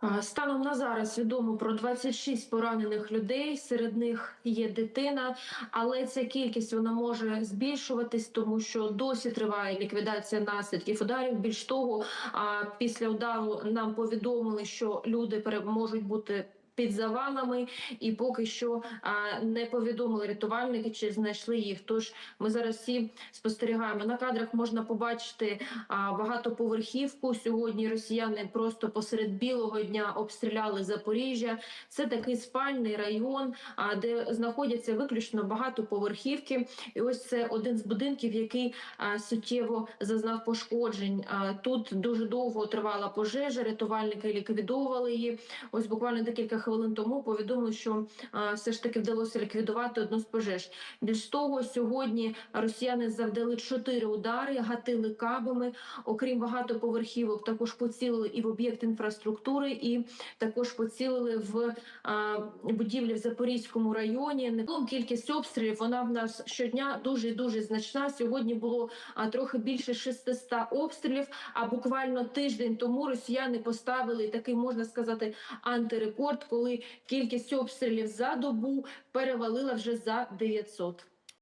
А, Станом на зараз відомо про 26 поранених людей. Серед них є дитина, але ця кількість вона може збільшуватись, тому що досі триває ліквідація наслідків ударів. Більш того, після удару нам повідомили, що люди можуть бути. Під завалами, і поки що а, не повідомили рятувальники, чи знайшли їх. Тож ми зараз всі спостерігаємо. На кадрах можна побачити а, багатоповерхівку. Сьогодні росіяни просто посеред білого дня обстріляли Запоріжжя. Це такий спальний район, а, де знаходяться виключно багатоповерхівки. І ось це один з будинків, який а, суттєво зазнав пошкоджень. А, тут дуже довго тривала пожежа. Рятувальники ліквідовували її. Ось буквально декілька хвилин тому повідомили, що все ж таки вдалося ліквідувати одну з пожеж. Більш того, сьогодні росіяни завдали чотири удари, гатили кабами. Окрім багатоповерхівок, також поцілили і в об'єкт інфраструктури, і також поцілили в будівлі в Запорізькому районі. Загалом кількість обстрілів вона в нас щодня дуже дуже значна. Сьогодні було трохи більше 600 обстрілів. А буквально тиждень тому росіяни поставили такий, можна сказати, антирекорд, коли кількість обстрілів за добу перевалила вже за 900.